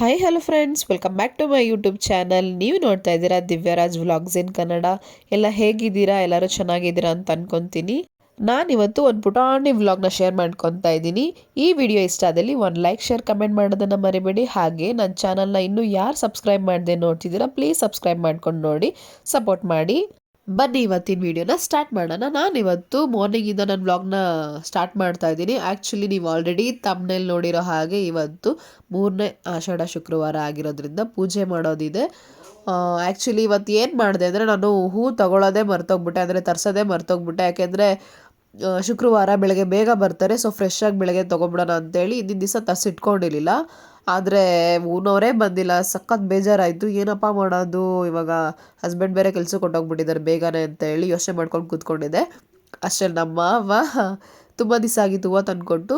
Hi hello friends welcome back to my YouTube channel ನೀವು ನೋಡ್ತಾ ಇದ್ದೀರಾ ದಿವ್ಯರಾಜ್ ವ್ಲಾಗ್ಸ್ ಇನ್ ಕನ್ನಡ ಎಲ್ಲ ಹೇಗಿದ್ದೀರಾ? ಎಲ್ಲರೂ ಚೆನ್ನಾಗಿದ್ದೀರಾ ಅಂತ ಅನ್ಕೊಂತೀನಿ. ನಾನಿವತ್ತು ಒಂದು ಪುಟಾಣಿ ವ್ಲಾಗ್ನ ಶೇರ್ ಮಾಡ್ಕೊತಾ ಇದ್ದೀನಿ. ಈ ವಿಡಿಯೋ ಇಷ್ಟ ಆದಲ್ಲಿ ಒಂದು ಲೈಕ್ ಶೇರ್ ಕಮೆಂಟ್ ಮಾಡೋದನ್ನು ಮರಿಬೇಡಿ. ಹಾಗೆ ನನ್ನ ಚಾನಲ್ನ ಇನ್ನೂ ಯಾರು ಸಬ್ಸ್ಕ್ರೈಬ್ ಮಾಡದೆ ನೋಡ್ತಿದ್ದೀರಾ ಪ್ಲೀಸ್ ಸಬ್ಸ್ಕ್ರೈಬ್ ಮಾಡ್ಕೊಂಡು ನೋಡಿ ಸಪೋರ್ಟ್ ಮಾಡಿ. ಬನ್ನಿ ಇವತ್ತಿನ ವಿಡಿಯೋನ ಸ್ಟಾರ್ಟ್ ಮಾಡೋಣ. ನಾನು ಇವತ್ತು ಮಾರ್ನಿಂಗಿಂದ ನನ್ನ ವ್ಲಾಗ್ನ ಸ್ಟಾರ್ಟ್ ಮಾಡ್ತಾ ಇದ್ದೀನಿ. ಆ್ಯಕ್ಚುಲಿ ನೀವು ಆಲ್ರೆಡಿ ತಮ್ಮನೇಲಿ ನೋಡಿರೋ ಹಾಗೆ ಇವತ್ತು ಮೂರನೇ ಆಷಾಢ ಶುಕ್ರವಾರ ಆಗಿರೋದ್ರಿಂದ ಪೂಜೆ ಮಾಡೋದಿದೆ. ಆ್ಯಕ್ಚುಲಿ ಇವತ್ತು ಏನು ಮಾಡಿದೆ ಅಂದರೆ ನಾನು ಹೂ ತಗೊಳ್ಳೋದೇ ಮರ್ತೋಗ್ಬಿಟ್ಟೆ. ಅಂದರೆ ತರ್ಸೋದೇ ಮರ್ತೋಗ್ಬಿಟ್ಟೆ. ಯಾಕೆಂದರೆ ಶುಕ್ರವಾರ ಬೆಳಗ್ಗೆ ಬೇಗ ಬರ್ತಾರೆ. ಸೊ ಫ್ರೆಶ್ ಆಗಿ ಬೆಳಗ್ಗೆ ತೊಗೊಬಿಡೋಣ ಅಂತೇಳಿ ಇಂದಿನ ದಿವಸ ತರ್ಸಿಟ್ಕೊಂಡಿರಲಿಲ್ಲ. ಆದರೆ ಊನವರೇ ಬಂದಿಲ್ಲ, ಸಖತ್ ಬೇಜಾರಾಯಿತು. ಏನಪ್ಪ ಮಾಡೋದು? ಇವಾಗ ಹಸ್ಬೆಂಡ್ ಬೇರೆ ಕೆಲ್ಸಕ್ಕೆ ಕೊಟ್ಟೋಗ್ಬಿಟ್ಟಿದ್ದಾರೆ ಬೇಗನೆ ಅಂತ ಹೇಳಿ ಯೋಚನೆ ಮಾಡ್ಕೊಂಡು ಕೂತ್ಕೊಂಡಿದ್ದೆ. ಅಷ್ಟೇ ನಮ್ಮ ಮಾವ ತುಂಬ ದಿವಸ ಆಗಿತ್ತು ಹೂವು ತಂದ್ಕೊಟ್ಟು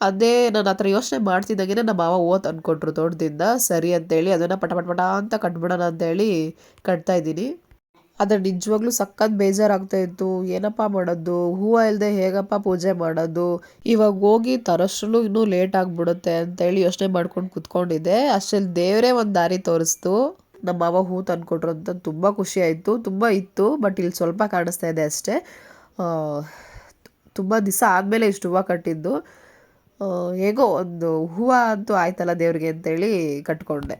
ಅದೇ ನಾನು ಹತ್ರ ಯೋಚನೆ ಮಾಡ್ತಿದ್ದಾಗೆ ನಮ್ಮ ಮಾವ ಹೂವು ತಂದ್ಕೊಟ್ರು ತೋಟದಿಂದ ಸರಿ ಅಂತೇಳಿ ಅದನ್ನು ಪಟ ಪಟ ಪಟ ಅಂತ ಕಟ್ಬಿಡೋಣ ಅಂತೇಳಿ ಕಟ್ತಾ ಇದ್ದೀನಿ. ಆದರೆ ನಿಜವಾಗ್ಲೂ ಸಖತ್ ಬೇಜಾರಾಗ್ತಾ ಇತ್ತು. ಏನಪ್ಪ ಮಾಡೋದು? ಹೂವು ಇಲ್ಲದೆ ಹೇಗಪ್ಪ ಪೂಜೆ ಮಾಡೋದು? ಇವಾಗ ಹೋಗಿ ತರಷ್ಟು ಇನ್ನೂ ಲೇಟ್ ಆಗಿಬಿಡುತ್ತೆ ಅಂತೇಳಿ ಯೋಚನೆ ಮಾಡ್ಕೊಂಡು ಕುತ್ಕೊಂಡಿದ್ದೆ. ಅಷ್ಟರಲ್ಲಿ ದೇವರೇ ಒಂದು ದಾರಿ ತೋರಿಸ್ತು. ನಮ್ಮ ಮಾವ ಹೂ ತಂದುಕೊಟ್ರು ಅಂತ ತುಂಬ ಖುಷಿ ಆಯಿತು. ತುಂಬ ಇತ್ತು ಬಟ್ ಇಲ್ಲಿ ಸ್ವಲ್ಪ ಕಾಣಿಸ್ತಾ ಇದೆ ಅಷ್ಟೇ. ತುಂಬ ದಿವಸ ಆದಮೇಲೆ ಇಷ್ಟು ಹೂವು ಕಟ್ಟಿದ್ದು. ಹೇಗೋ ಒಂದು ಹೂವು ಅಂತೂ ಆಯ್ತಲ್ಲ ದೇವ್ರಿಗೆ ಅಂತೇಳಿ ಕಟ್ಕೊಂಡೆ.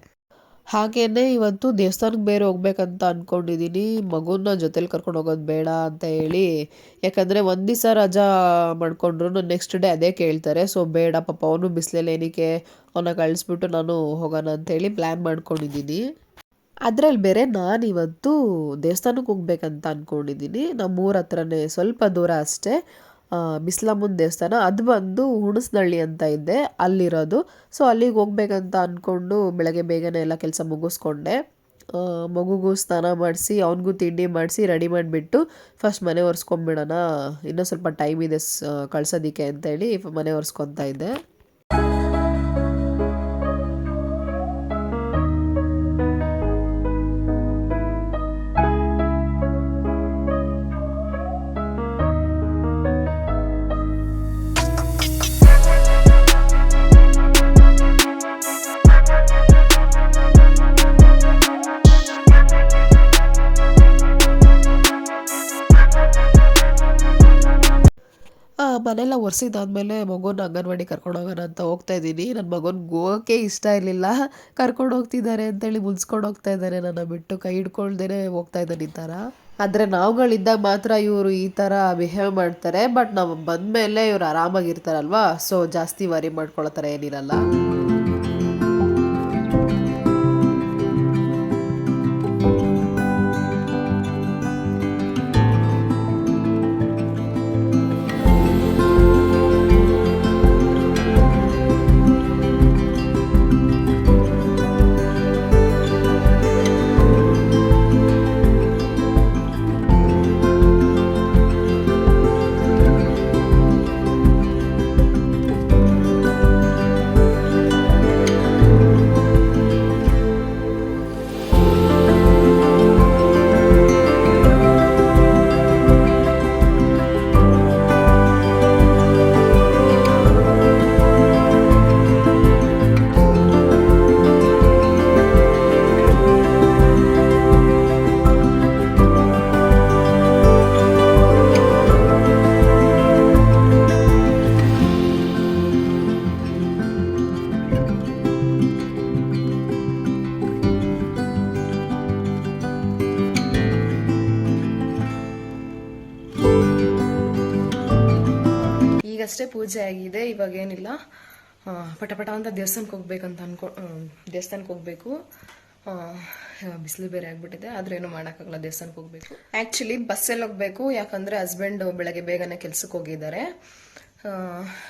ಹಾಗೇನೆ ಇವತ್ತು ದೇವಸ್ಥಾನಕ್ಕೆ ಬೇರೆ ಹೋಗ್ಬೇಕಂತ ಅಂದ್ಕೊಂಡಿದ್ದೀನಿ ಮಗುನ ಜೊತೇಲಿ ಕರ್ಕೊಂಡು ಹೋಗೋದು ಬೇಡ ಅಂತ ಹೇಳಿ. ಯಾಕಂದರೆ ಒಂದು ದಿವಸ ರಜಾ ಮಾಡಿಕೊಂಡ್ರು ನೆಕ್ಸ್ಟ್ ಡೇ ಅದೇ ಕೇಳ್ತಾರೆ. ಸೊ ಬೇಡ ಪಾಪ, ಅವನು ಬಿಸಿಲಲ್ಲಿ ಏನಕ್ಕೆ ಅವನ ಕಳಿಸ್ಬಿಟ್ಟು ನಾನು ಹೋಗೋಣ ಅಂತೇಳಿ ಪ್ಲ್ಯಾನ್ ಮಾಡ್ಕೊಂಡಿದ್ದೀನಿ ಅದರಲ್ಲಿ ಬೇರೆ ನಾನು ಇವತ್ತು ದೇವಸ್ಥಾನಕ್ಕೆ ಹೋಗ್ಬೇಕಂತ ಅಂದ್ಕೊಂಡಿದ್ದೀನಿ ನಮ್ಮೂರ ಹತ್ರನೇ ಸ್ವಲ್ಪ ದೂರ ಅಷ್ಟೇ. ಬಿಸ್ಲಮ್ಮನ ದೇವಸ್ಥಾನ, ಅದು ಬಂದು ಹುಣಸನಹಳ್ಳಿ ಅಂತ ಇದೆ, ಅಲ್ಲಿರೋದು. ಸೊ ಅಲ್ಲಿಗೆ ಹೋಗ್ಬೇಕಂತ ಅಂದ್ಕೊಂಡು ಬೆಳಗ್ಗೆ ಬೇಗನೆ ಎಲ್ಲ ಕೆಲಸ ಮುಗಿಸ್ಕೊಂಡೆ. ಮಗುಗೂ ಸ್ನಾನ ಮಾಡಿಸಿ, ಅವನಿಗೂ ತಿಂಡಿ ಮಾಡಿಸಿ, ರೆಡಿ ಮಾಡಿಬಿಟ್ಟು ಫಸ್ಟ್ ಮನೆ ಒರೆಸ್ಕೊಂಬಿಡೋಣ. ಇನ್ನೂ ಸ್ವಲ್ಪ ಟೈಮ್ ಇದೆ ಸ್, ಕಳ್ಸೋದಕ್ಕೆ ಅಂತೇಳಿ ಮನೆ ಒರೆಸ್ಕೊತಾ ಇದ್ದೆ. ಒರೆಸಿದಾದ್ಮೇಲೆ ಮಗುನ ಅಂಗನವಾಡಿ ಕರ್ಕೊಂಡು ಹೋಗೋಣ ಅಂತ ಹೋಗ್ತಾ ಇದ್ದೀನಿ. ನನ್ನ ಮಗನಿಗೆ ಹೋಗೋಕ್ಕೆ ಇಷ್ಟ ಇರಲಿಲ್ಲ. ಕರ್ಕೊಂಡು ಹೋಗ್ತಿದ್ದಾರೆ ಅಂತೇಳಿ ಮುನ್ಸ್ಕೊಂಡು ಹೋಗ್ತಾ ಇದ್ದಾರೆ. ನನ್ನ ಬಿಟ್ಟು ಕೈ ಹಿಡ್ಕೊಳ್ದೇನೆ ಹೋಗ್ತಾ ಇದ್ದಾನೆ ಈ ಥರ. ಆದರೆ ನಾವುಗಳಿದ್ದಾಗ ಮಾತ್ರ ಇವರು ಈ ಥರ ಬಿಹೇವ್ ಮಾಡ್ತಾರೆ. ಬಟ್ ನಾವು ಬಂದಮೇಲೆ ಇವ್ರು ಆರಾಮಾಗಿರ್ತಾರಲ್ವಾ? ಸೊ ಜಾಸ್ತಿ ವರಿ ಮಾಡ್ಕೊಳ್ಳೋ ಥರ ಏನಿರಲ್ಲ. ಈಗಷ್ಟೇ ಪೂಜೆ ಆಗಿದೆ ಇವಾಗ ಏನಿಲ್ಲ. ಆ, ಪಟ ಪಟ ಅಂತ ದೇವಸ್ಥಾನಕ್ಕೆ ಹೋಗ್ಬೇಕಂತ ಅನ್ಕೊ ದೇವಸ್ಥಾನಕ್ಕೆ ಹೋಗ್ಬೇಕು. ಬಿಸಿಲು ಬೇರೆ ಆಗ್ಬಿಟ್ಟಿದೆ ಆದ್ರೆ ಏನು ಮಾಡೋಕ್ಕಾಗಲ್ಲ ದೇವಸ್ಥಾನಕ್ಕೆ ಹೋಗ್ಬೇಕು. ಆ್ಯಕ್ಚುಲಿ ಬಸ್ಸಲ್ಲಿ ಹೋಗ್ಬೇಕು ಯಾಕಂದ್ರೆ ಹಸ್ಬೆಂಡ್ ಬೆಳಗ್ಗೆ ಬೇಗನೆ ಕೆಲ್ಸಕ್ಕೆ ಹೋಗಿದ್ದಾರೆ.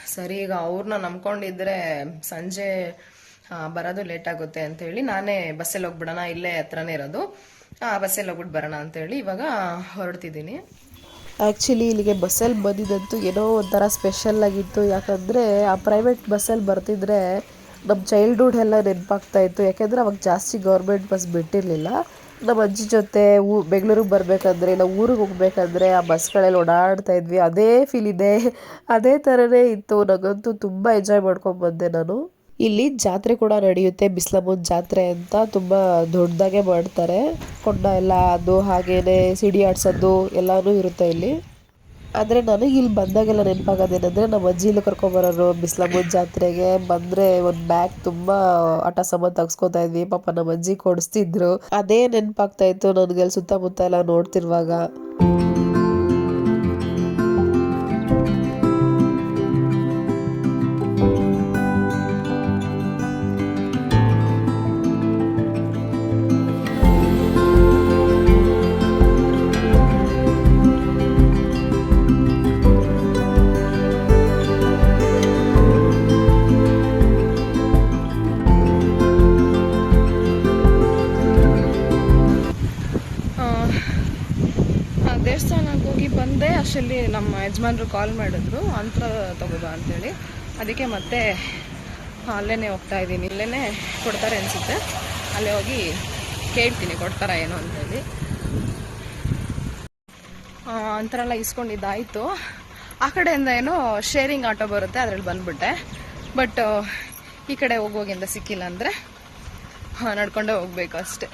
ಸರಿ ಈಗ ಅವ್ರನ್ನ ನಂಬ್ಕೊಂಡಿದ್ರೆ ಸಂಜೆ ಬರೋದು ಲೇಟ್ ಆಗುತ್ತೆ ಅಂತ ಹೇಳಿ ನಾನೇ ಬಸ್ಸಲ್ಲಿ ಹೋಗ್ಬಿಡೋಣ ಇಲ್ಲೇ ಹತ್ರನೇ ಇರೋದು. ಆ, ಬಸ್ಸಲ್ಲಿ ಹೋಗ್ಬಿಟ್ಟು ಬರೋಣ ಅಂತೇಳಿ ಇವಾಗ ಹೊರಡ್ತಿದ್ದೀನಿ. ಆ್ಯಕ್ಚುಲಿ ಇಲ್ಲಿಗೆ ಬಸ್ಸಲ್ಲಿ ಬಂದಿದ್ದಂತೂ ಏನೋ ಒಂಥರ ಸ್ಪೆಷಲ್ ಆಗಿತ್ತು. ಯಾಕಂದರೆ ಆ ಪ್ರೈವೇಟ್ ಬಸ್ಸಲ್ಲಿ ಬರ್ತಿದ್ರೆ ನಮ್ಮ ಚೈಲ್ಡ್ಹುಡ್ ಎಲ್ಲ ನೆನಪಾಗ್ತಾ ಇತ್ತು. ಯಾಕೆಂದರೆ ಅವಾಗ ಜಾಸ್ತಿ ಗೌರ್ಮೆಂಟ್ ಬಸ್ ಬಿಟ್ಟಿರಲಿಲ್ಲ. ನಮ್ಮ ಅಜ್ಜಿ ಜೊತೆ ಊ, ಬೆಂಗಳೂರಿಗೆ ಬರಬೇಕಂದ್ರೆ ಇಲ್ಲ ಊರಿಗೆ ಹೋಗ್ಬೇಕಂದ್ರೆ ಆ ಬಸ್ಗಳಲ್ಲಿ ಓಡಾಡ್ತಾ ಇದ್ವಿ. ಅದೇ ಫೀಲ್ ಇದೆ. ಅದೇ ಥರನೇ ಇತ್ತು. ನನಗಂತೂ ತುಂಬ ಎಂಜಾಯ್ ಮಾಡ್ಕೊಂಡು ಬಂದೆ ನಾನು. ಇಲ್ಲಿ ಜಾತ್ರೆ ಕೂಡ ನಡೆಯುತ್ತೆ. ಬಿಸ್ಲಮ್ಮನ ಜಾತ್ರೆ ಅಂತ ತುಂಬಾ ದೊಡ್ಡದಾಗೆ ಮಾಡ್ತಾರೆ. ಕೊಂಡ ಎಲ್ಲ ಅದು ಹಾಗೇನೆ ಸಿಡಿ ಆಡ್ಸೋದು ಎಲ್ಲಾನು ಇರುತ್ತೆ ಇಲ್ಲಿ. ಆದರೆ ನನಗೆ ಇಲ್ಲಿ ಬಂದಾಗೆಲ್ಲ ನೆನಪಾಗೋದೇನೆಂದರೆ ನಮ್ಮ ಅಜ್ಜಿ ಇಲ್ಲಿ ಕರ್ಕೊಂಬರೋರು ಬಿಸ್ಲಮ್ಮನ ಜಾತ್ರೆಗೆ ಬಂದರೆ ಒಂದು ಬ್ಯಾಗ್ ತುಂಬ ಆಟ ಸಾಮಾನು ತೆಗ್ಸ್ಕೊತಾ ಇದ್ವಿ. ಪಾಪ ನಮ್ಮ ಅಜ್ಜಿ ಕೊಡಿಸ್ತಿದ್ರು. ಅದೇ ನೆನಪಾಗ್ತಾ ಇತ್ತು ನನಗೆ ಅಲ್ಲಿ ಸುತ್ತಮುತ್ತ ಎಲ್ಲ ನೋಡ್ತಿರುವಾಗ. ಅಷ್ಟರಲ್ಲಿ ನಮ್ಮ ಯಜಮಾನ್ರು ಕಾಲ್ ಮಾಡಿದ್ರು ಅಂತರ ತಗೋಬಾ ಅಂತೇಳಿ. ಅದಕ್ಕೆ ಮತ್ತೆ ಅಲ್ಲೇ ಹೋಗ್ತಾ ಇದ್ದೀನಿ ಇಲ್ಲೇ ಕೊಡ್ತಾರೆ ಅನಿಸುತ್ತೆ. ಅಲ್ಲೇ ಹೋಗಿ ಕೇಳ್ತೀನಿ, ಕೊಡ್ತಾರ ಏನು ಅಂತೇಳಿ. ಅಂತರ ಎಲ್ಲ ಇಸ್ಕೊಂಡಿದ್ದಾಯಿತು. ಆ ಕಡೆಯಿಂದ ಏನೋ ಶೇರಿಂಗ್ ಆಟೋ ಬರುತ್ತೆ, ಅದರಲ್ಲಿ ಬಂದ್ಬಿಟ್ಟೆ. ಬಟ್ ಈ ಕಡೆ ಹೋಗೋಗಿಂದ ಸಿಕ್ಕಿಲ್ಲ ಅಂದರೆ ನಡ್ಕೊಂಡೇ ಹೋಗ್ಬೇಕು ಅಷ್ಟೇ.